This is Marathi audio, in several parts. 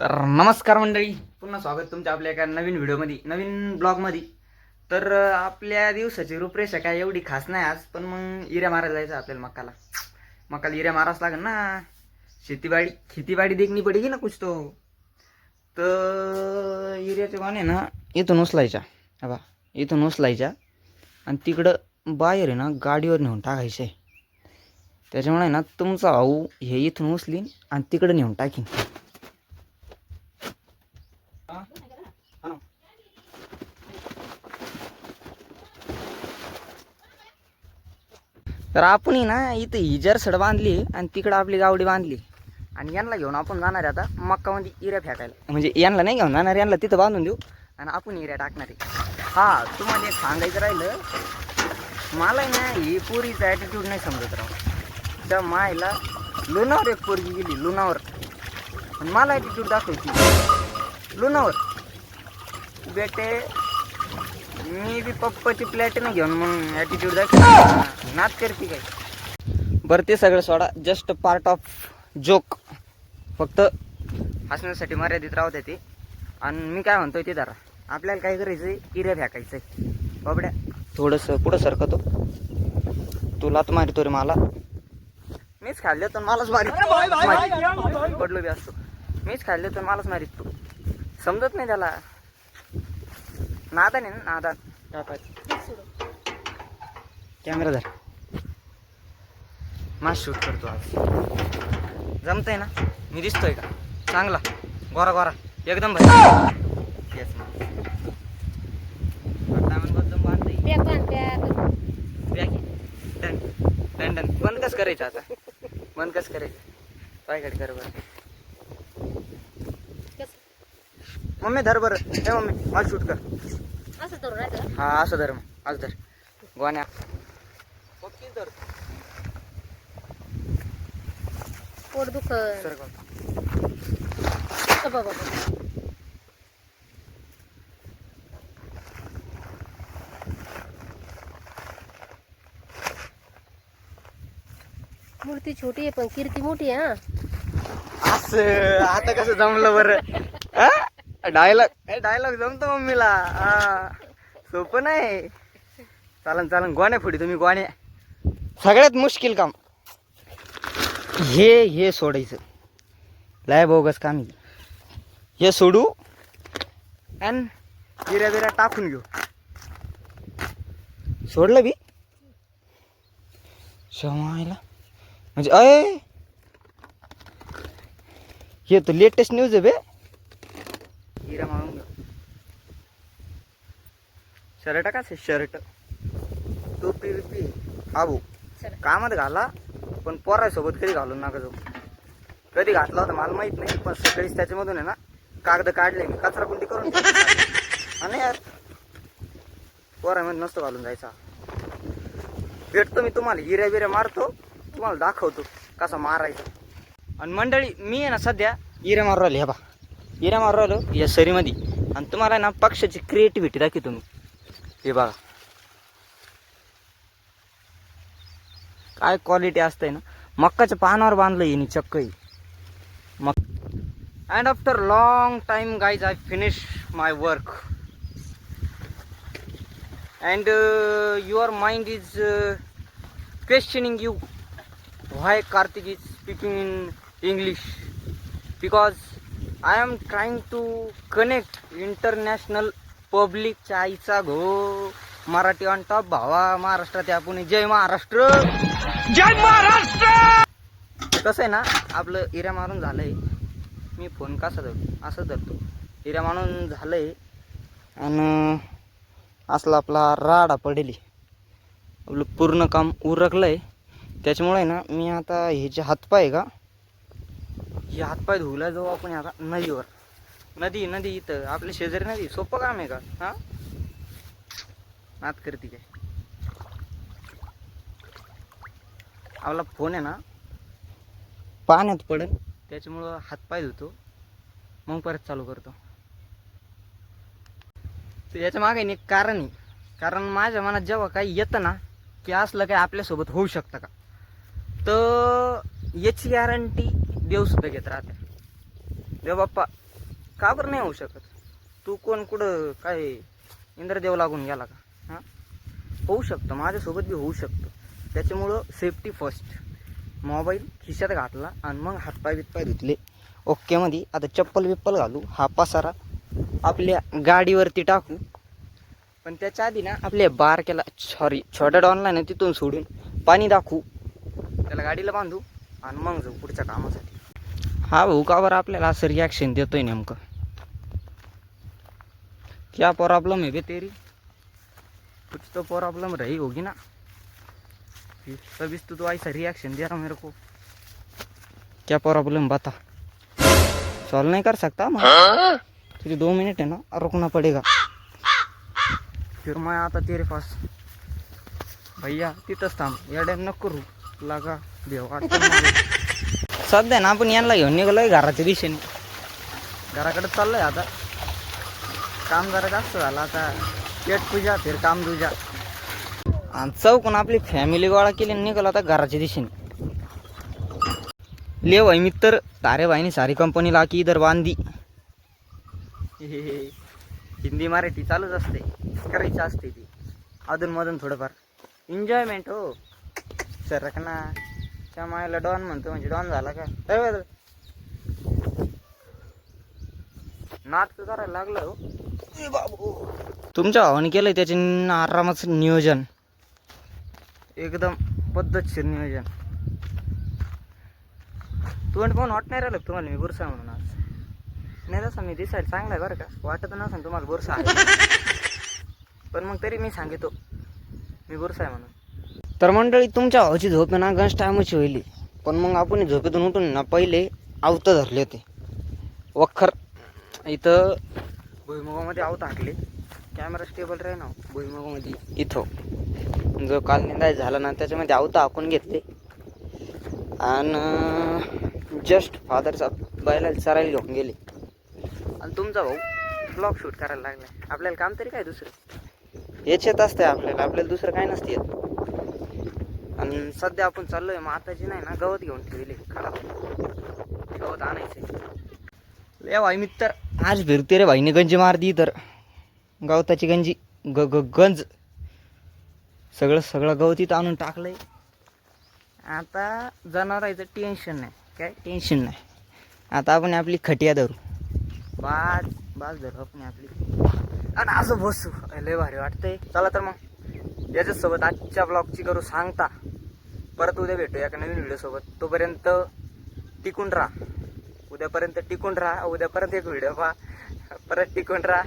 तर नमस्कार मंडळी पुन्हा स्वागत तुमच्या आपल्या एका नवीन व्हिडिओमध्ये नवीन ब्लॉगमध्ये. तर आपल्या दिवसाची रूपरेषा काय एवढी खास नाही आज पण मग इऱ्या मारायला जायचं आपल्याला मकाला मकाला इऱ्या मारावंच लागेल ना. शेतीबाडी खेतीबाडी देखणी पडेगी ना कुछ तो. तर इऱ्याचे वाने ना इथून उचलायच्या. हा बा इथून उचलायच्या. आणि तिकडं बाहेर आहे ना गाडीवर नेऊन टाकायचं. आहे त्याच्यामुळे ना तुमचा भाऊ हे इथून उचलीन आणि तिकडं नेऊन टाकीन. तर आपण ना इथं हिजर सड बांधली आणि तिकडं आपली गावडी बांधली. आणि यांना घेऊन आपण जाणार आहे आता मक्कामध्ये इऱ्या फेकायला. म्हणजे यांना नाही घेऊन जाणार यांना तिथं बांधून देऊ आणि आपण इऱ्या टाकणार आहे. हा तुम्हाला एक सांगायचं राहिलं मला ना ही पोरीचा ॲटिट्यूड नाही समजत राव. त्या मायला लुणावर एक पोरगी गेली लुणावर. आणि मला ॲटिट्यूड दाखवायची. लुणावर. बेटे मी बी पप्पाची प्लॅटिना घेऊन मग ॲटिट्यूड दाखव नाच करते काय? बरं ते सगळं सोडा. जस्ट पार्ट ऑफ जोक फक्त हसण्यासाठी मर्यादित राहते ते. आणि मी काय म्हणतोय ते धरा. आपल्याला काय करायचं आहे इऱ्या फेकायचं आहे बाबड्या. थोडंसं पुढं सरकतो? तुला तर मारितो रे मला. मीच खाल्ले तर मलाच मारित. पडलो बी असतो. मीच खाल्ले तर मलाच मारित तू. समजत नाही त्याला. नादान आहे ना नादान. कॅमेरा धर. मास शूट करतो आज. जमतंय ना? मी दिसतोय का? चांगला. गोरा गोरा. एकदम भारी. येस डन डन डन बंद कस करायचं आता? बंद कस करायचं? पायकडे कर बरं. मम्मी धर बरं. हे मम्मी मला शूट कर. असं राहतं हा असं धर मग. असं धर. गोण्या. धर. पोट सर बाबा. मूर्ती छोटी आहे पण कीर्ती मोठी आहे हा. असं आता कसं जमलं बरं. डायलॉग डायलॉग जमतो मम्मीला. हा सोपं नाही. चालन चालन गोण्या फुडी तुम्ही गोण्या. सगळ्यात मुश्किल काम. हे हे सोडायचं. लय बोगस काम हे सोडू आणि बिऱ्या बिऱ्या टाकून घेऊ. सोडलं बी? शमायला. म्हणजे अय! हे तर लेटेस्ट न्यूज आहे बे. हिरा मारून घेऊ शर्ट का शर्ट? टोपी बिपी आबू. कामात घाला पण पोरासोबत कधी घालून नका जाऊ. कधी घातला होता मला माहीत नाही पण सकाळीच त्याच्यामधून आहे ना कागद काढले मी. कचरा कुंडी करून. आणि यार पोरामध्ये नसतो घालून जायचा. भेटतो मी तुम्हाला हिऱ्या बिऱ्या मारतो तुम्हाला दाखवतो कसा मारायचा. आणि मंडळी मी आहे ना सध्या हिऱ्या मारू राहिले. हे बा हिऱ्या मारू राहिलो. या सरीमध्ये. आणि तुम्हाला आहे ना पक्षाची क्रिएटिव्हिटी दाखवतो मी. हे बघा. काय क्वालिटी असते ना. मक्काच्या पानावर बांधलं येणे चक्कही मक and after long time guys I finish my work and your mind is questioning you why Kartik is speaking in English because I am trying to connect international public च्या आईचा घो. मराठी ऑन टॉप भावा महाराष्ट्रात आपण. जय महाराष्ट्र. जय महाराष्ट्र! कसं आहे ना आपलं इऱ्या मारून झालंय. मी फोन कसा धरतो? असं धरतो. इऱ्या मारून झालंय. आणि असला आपला राडा पडेली. आपलं पूर्ण काम उरकलं आहे त्याच्यामुळे ना मी आता हे जे हातपाय का हे हातपाय धुवला जाऊ आपण आता नदीवर. नदी नदी इथं. आपल्या शेजारी नदी. सोपं काम आहे का? हा? नात करते काय? आपला फोन आहे ना? पाण्यात पडेल. त्याच्यामुळं हातपाय धुतो. मग परत चालू करतो. तर याच्या मागे एक कारण आहे. कारण माझ्या मनात जेव्हा काही येतं ना की असलं काही आपल्यासोबत होऊ शकतं का? तर याची गॅरंटी देवसुद्धा घेत राहते. देव बाप्पा का बरं नाही होऊ शकत? तू कोण कुठं काय इंद्रदेव लागून गेला का? हां? होऊ शकतं माझ्यासोबत बी होऊ शकतं. त्याच्यामुळं सेफ्टी फर्स्ट मोबाईल खिशात घातला आणि मग हातपाय बितपाय धुतले. ओकेमध्ये आता चप्पल बिप्पल घालू हा पसारा आपल्या गाडीवरती टाकू. पण त्याच्या आधी ना आपल्या बार केला सॉरी छोट्या डॉनला ना तिथून सोडून पाणी दाखवू. त्याला गाडीला बांधू आणि मग जाऊ पुढच्या कामासाठी. हा बरं आपल्याला असं रिॲक्शन देतोय नेमकं. क्या प्रॉब्लम है बे तेरी? कुछ तो प्रॉब्लम रही होगी ना. तभी तो तू ऐसा रिएक्शन दे रहा मेरे को. क्या प्रॉब्लम बता? सॉल्व नहीं कर सकता मैं? तुझे दो मिनट है ना, रुकना पड़ेगा. फिर मैं आता तेरे पास. भैया, तिथंच थांब. या डॅम नको करू लागा देव. सध्या ना आपण यांना घेऊन निघालोय घराच्या दिशेने. घराकडे चाललोय आता. काम जरा जास्त झालं आता. पेट पूजा फिर काम दुजा. आणि चौकून आपली फॅमिली गोळा केली आणि निघालो आता घराच्या दिशेने. ले भाई मित्र तारे भाईने सारी कंपनी ला की इधर बांधी. हिंदी मराठी चालूच असते. करायची असते ती. अधूनमधून थोडंफार. एन्जॉयमेंट हो. सर रखना त्या मायाला डॉन म्हणतो म्हणजे डॉन झाला का? काय बरं? नाटक करायला लागलं हो. बाबू. तुमच्या भावाने केलंय त्याचे आरामाचं नियोजन. एकदम पद्धतशीर नियोजन. तोंड पण वाट नाही राहिलं तुम्हाला मी बुरसा म्हणून आज? नाही तसं मी दिसायला चांगला आहे बरं का. वाटत नसेल तुम्हाला बुरसा आहे. पण मग तरी मी सांगतो. मी बुरसा आहे म्हणून. तर मंडळी तुमच्या भावाची झोप ना गंज टायमाची होईल पण मग आपण झोपेतून उठून ना पहिले आवतं धरले होते. वखर. इथं भुईमुगामध्ये आवत हाकले. कॅमेरा स्टेबल राही ना भुईमुगामध्ये. इथं. जो काल निंदाय झाला ना त्याच्यामध्ये आवतं हाकून घेतले. आणि जस्ट फादरचा बैलाला चरायला घेऊन गेले. आणि तुमचा भाऊ ब्लॉग शूट करायला लागला आपल्याला काम तरी काय दुसरं? याच्यात असते आपल्याला. आपल्याला दुसरं काय नसते येत. आणि सध्या आपण चाललोय माताजी नाही ना गवत घेऊन ठेवले खराब. गवत आणायचं ले भाई मित्र आज फिरते रे भाईने गंजी मार दी तर. गवताची गंजी ग ग गंज. सगळं सगळं गवत इथं आणून टाकलंय. आता जनावरायचं टेन्शन नाही. काय? टेन्शन नाही. आता आपण आपली खटिया धरू. बाज बाज धरू आपण आपली. आणि असं बसू. लय भारी वाटतंय. चला तर मग. याच्यासोबत आजच्या ब्लॉगची करू सांगता. परत उद्या भेटू एका नवीन व्हिडिओसोबत. तोपर्यंत टिकून राहा. उद्यापर्यंत टिकून राहा. उद्यापर्यंत एक व्हिडिओ पहा. परत टिकून राहा.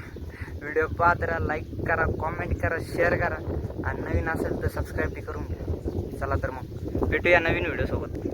व्हिडिओ पाहत राहा लाईक करा कॉमेंट करा शेअर करा. आणि नवीन असेल तर सबस्क्राईब बी करून घ्या. चला तर मग. भेटूया नवीन व्हिडिओसोबत.